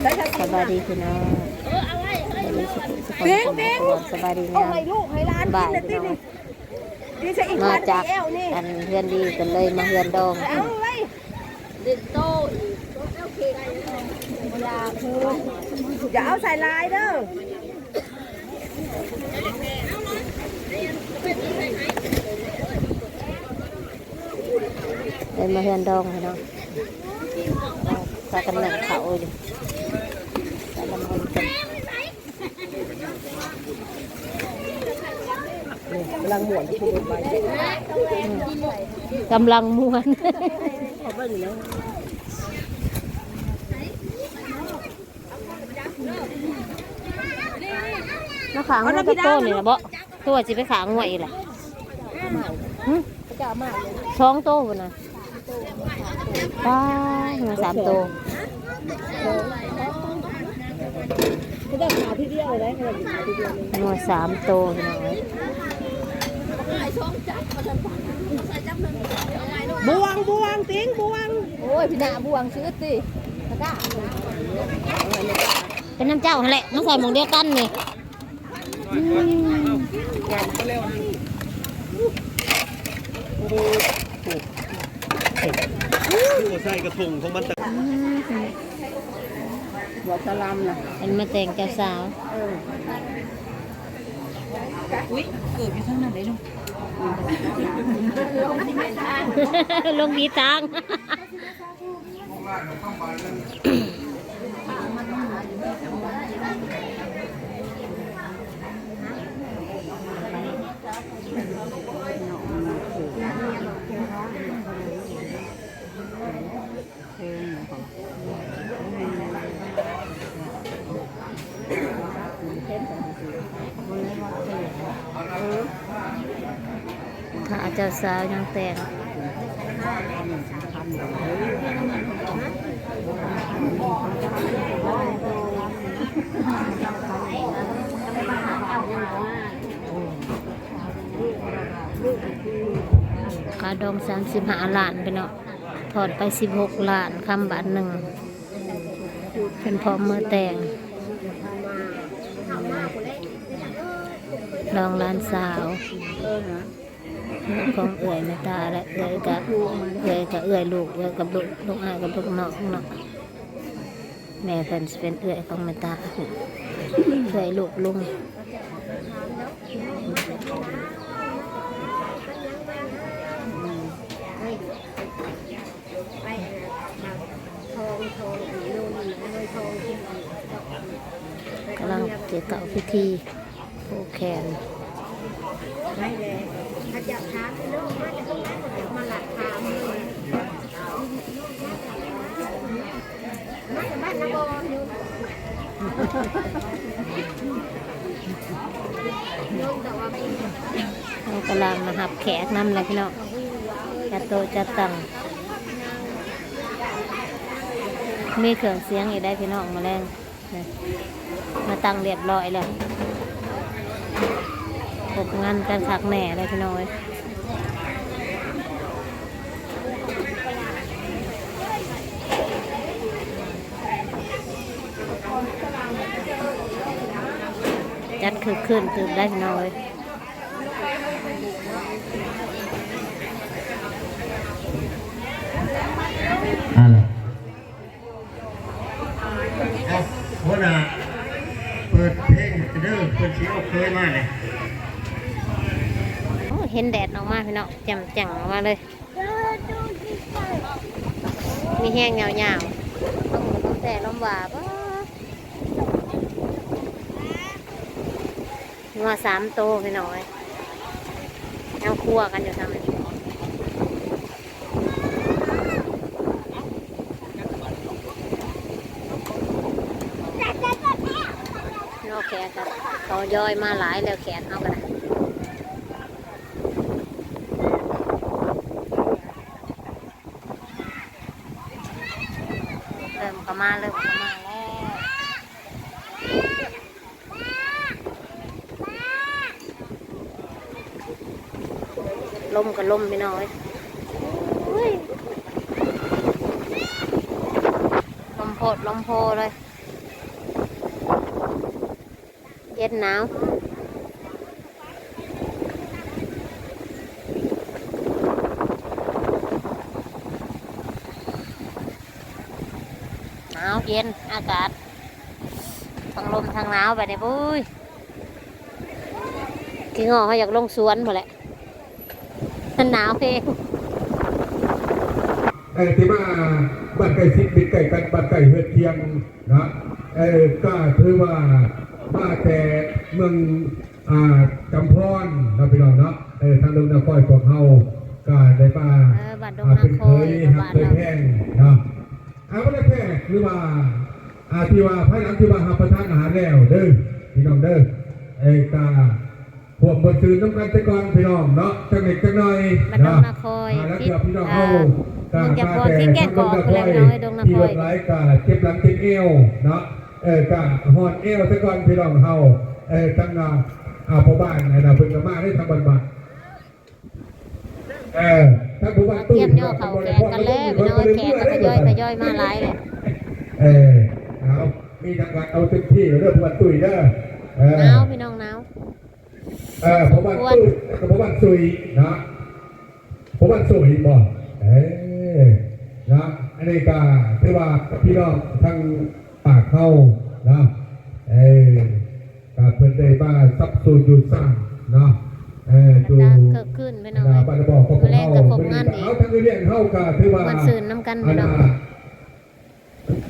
สบายดีพี่น้องสบายดีสุขสุขเด้งเด้งสบายดีเอางามให้ลูกให้ร้านบ่ากิยนนะพี่น้องตินี่นี่ใช่อีกมาวันจากเอวนี่อันเพื่อนดีกันเลยมาเฮือนดองเอาไว้ดินโตอีกอย่าคืออย่าเอาใส่ลายเด้อเลยมาเฮือนดองพี่น้องพากันหนังเขาอยู่กำลังกัน กำลังหมวนที่คุณไปกำลังม้วนเอาไปอยู่แล้วน้าขางมันก็โตนี่นะบ่ตัวสิไปขางหวยอีกล่ะหึจะเอามาเลยสองโตพุ่นน่ะป้ามาสามโตไม่ได้ขาที่เดียวเลยนะขาที่เดียวเลยหน่วยสามโตพี่น้องเอ้ย บวงบวงติ้งบวง โอ้ยพี่นาบวงชื่อติตะก้าเป็นน้ำเจ้าหั่นแหละน้องใส่หมองเดียวกันนี่อืมหัวใส่กระทงของมันแต่หัวสลัมนะเป็นมาแต่งเจ้าสาวอุ้ยเกิดอยู่ทั้งนั้นเลยลูก ลงดีตังถ้ เจ้าสาวยังแต่งค่าดองสามสิบห้าล้านไปเนาะถอดไปสิบหกล้านคำบาทหนึ่ง เป็นพร้อมมือแต่งลองร้านสาว ของเอื่อยแม่ตาและเอื่อยกับเอื่อยกับเอื่อยลูกเอื่อยกับลูกลูกอายกับลูกน้องเนาะแม่เพิ่นเป็นเอื่อยของแม่ตาเอื่อยลูกลุงกำลังเกี่ยวกับพิธีผูกแขนไม่เลย ถ้าจะถามเรื่องมาจะต้องมาหลักถามเลยมาจากบ้านนาบอนอยู่โยมแต่ว่าไม่เรากำลังมาหับแขกน้ำเลยพี่น้องจัดโตจัดตังมีเครื่องเสียงอีกได้พี่น้องมาแรงมาตั้งเรียบร้อยเลย บงานกันคักแหน่เลยพี่น้อยจัดคือขึ้นตื่นได้พี่น้องเอ้ยอะไรเอาหัวหน้าเปิดเพลงเด้อเปิดเสียงเคยมาเลย เห็นแดดออกมาพี่น้องแจ่มแจ่งออกมาเลย มีแห้งยาวๆต้องต้องแต่ลมหวาปะงัวสามโตวพี่น้อยยังคั่วกันอยู่ทำไมนอกแขกกันเขาย่อยมาหลายแล้วแขกเอากันนะ เริ่มก็มาเริ่มก็มาแล้วลมก็ลมไม่น้อยลมโพดลมโพเลย เย็นหนาว เย็นอากาศทางลมทางหนาวไปเนี่ยปุ้ยกินงอเขาอยากลงสวนหมดแหละมันหนาวเองเออที่มาบ้านไก่ซิดบิดไก่กันบ้านไก่เฮือดเทียงนะเออก็ถือว่ามาแต่เมืองอ่าจำพรนะพี่น้องเนาะเออทางดงนครของเฮาก็ได้มาเออบ้านดงอ่าเป็นนเคครยกับครับบ้านเคยเราแพงเนาะเอาไม่ได้แพง หรือว่าอ่าที่ว่าภายหลังที่ว่าหาประทานอาหารแล้วเด้อพี่น้องเด้อเอ้กาพวกบนซื้อน้ำกันแตะกอนพี่น้องเนาะจังเล็กจังน้อยบ้านดงเนาะนครอ่าแล้วที่เดี๋ยวพี่น้องเอ่เฮาอเมืองจำพรที่แก่กอกคืออะไรน้อยดงนครที่รถไร้กาเจ็บหลังเจ็บเอวเนาะเออกาหอดเอวแตะกอนพี่น้องเฮาเออตั้งงาอ่าพ่อบ้านนะเพิ่นก็มาได้ทำบันบัดเออถ้าผู้บ้านเตรียมย่อเขาแกงกันแล้วพี่น้องแขกก็ทยอยทยอยมาหลายเลย เออเอามีทางการเอาเต็มที่เรื่องผู้บ้านตุ้ยเด้อเออหนาวพี่น้องหนาวเออผู้บ้านตุ้ยกับผู้บ้านซุยนะผู้บ้านซุยบ่เออนะอันนี้ก็ถือว่าพี่น้องทางปากเข้านะเออก็เพิ่นได้มาซับสูนอยู่สร้างเนาะเออดูตาเกิดขึ้นพี่น้องนะบ้านบอกของแรเขางกับผมงานอีเอากทั้งเรื่องเข้าก็ถือว่ามันสื่นน้ำกันพี่น้องในดุจ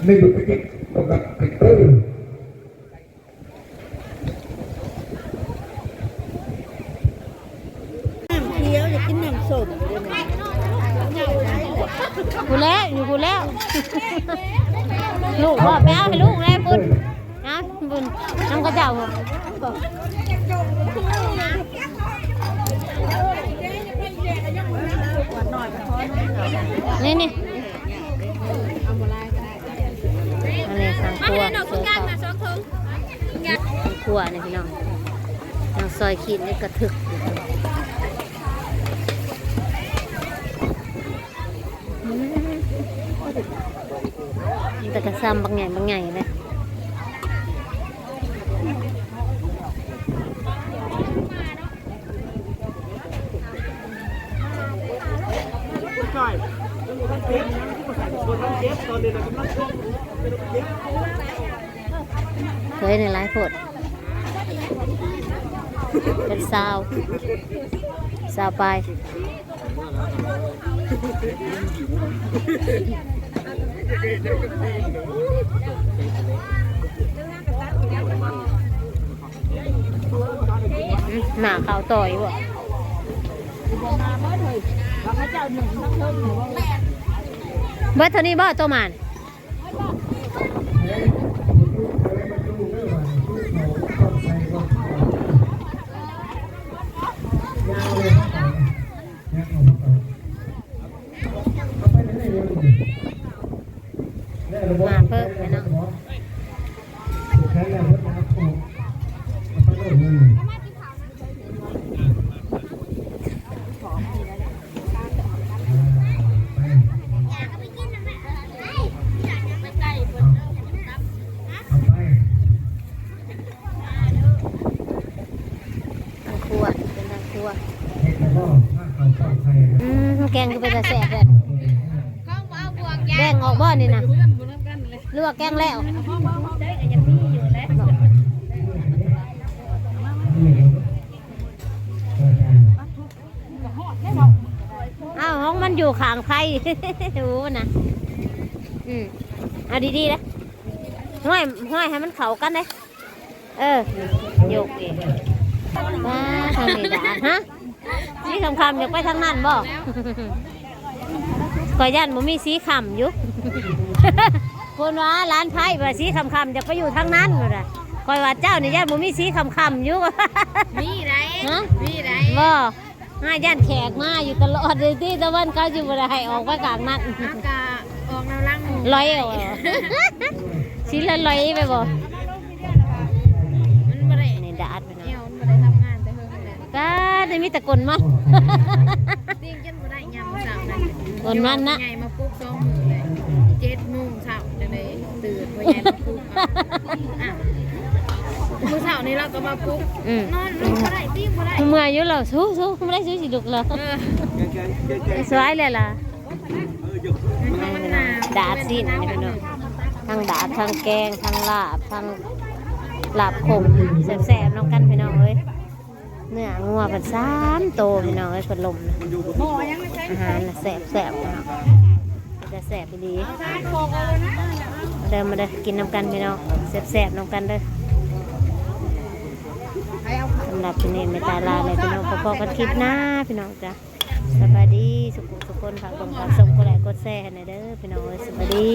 กิจตกกับเออน้ำเคี้ยวอยากกินน้ำส้มเลยนะกูแล้วอยู่กูแล้ว ลูกบอกไปเอาให้ลูกแล้วปุ้นนะปุ้นน้ำกระเจ้าบ่นี่นี่ ครัวเสือเขาสังครัวนี่พี่น้องน้องซอยขีดนี่กระทึกแต่กระซ้ำบางไงบางไงเลย เคยในไลฟ์โพดเป็นสาวสาวไปหมาเขาต่อยว่ะเบิดเท่านี้บ่ตัวมัน มา แกงก็เป็นตาแสบเลยแกงออกบ่อนี่นะหรือว่าแกงแล้วอ้าวห้องมันอยู่ข้างไผ่รู้นะอืมเอาดีๆนะห้อยห้อยให้มันเข้ากันเลยเออโยกเองว้าทางนี้ด่าฮะ สีคำคำๆอยากไปทางนั้นบ่ขอยย่านบ่มีสีคำอยู่คนว่าร้านไพ่ว่าสีคำคำๆจะไปอยู่ทางนั้นบ่ล่ะคอยว่าเจ้านี่ย่านบ่มีสีคำคำๆอยู่มีไรฮะมีไรบ่ห้าย่านแขกมาอยู่ตลอดเลยที่ตะวันเขาอยู่บ่ได้ให้ออกไปกลางนั้นอากาออกแนวล่างลอยเอาสีละลอยไปบ่มันบ่ได้นี่ดาดไปเอเนาะวมันบ่ได้ทำงานแต่เพิ่งเล ยก็ได้มีแต่กลมันดิ้งจนบ่ได้ยามเช้านั่นกลมันนะใหญ่มาปลุกสองมื้อเลยเจ็ดโมงเช้าเลยตื่นบ่ใหญ่มาปลุกอะมื้อเช้านี้เราก็มาปลุ๊บนอนลุกบ่ได้ปิ้งบ่ได้เมื่อยอยู่แล้วสู้สู้ไม่ได้สู้สิลุกแล้วเออสวยเลยล่ะดาดสิ้นนี่พี่น้องทั้งดาดทั้งแกงทั้งลาบทั้งลาบขมแซ่บๆน้องกันพี่น้องเอ้ย เนื้องัวเป็นสามโตพี่น้องเอ้ยคนลมนะห่าหารน่ะแซ่บแซ่บพี่น้องจะแซ่บดีเดินมาเด้อกินน้ำกันพี่น้องแซ่บแซ่บน้ำกันเด้อสำหรับที่นี่ไม่ตายลาเลยพี่น้องพอๆกันคลิปหน้าพี่น้องจ้ะสบายดีสุขุสุขคนฝากกดฝากส่งกดไลค์กดแชร์ให้หน่อยเด้อพี่น้องสบายดี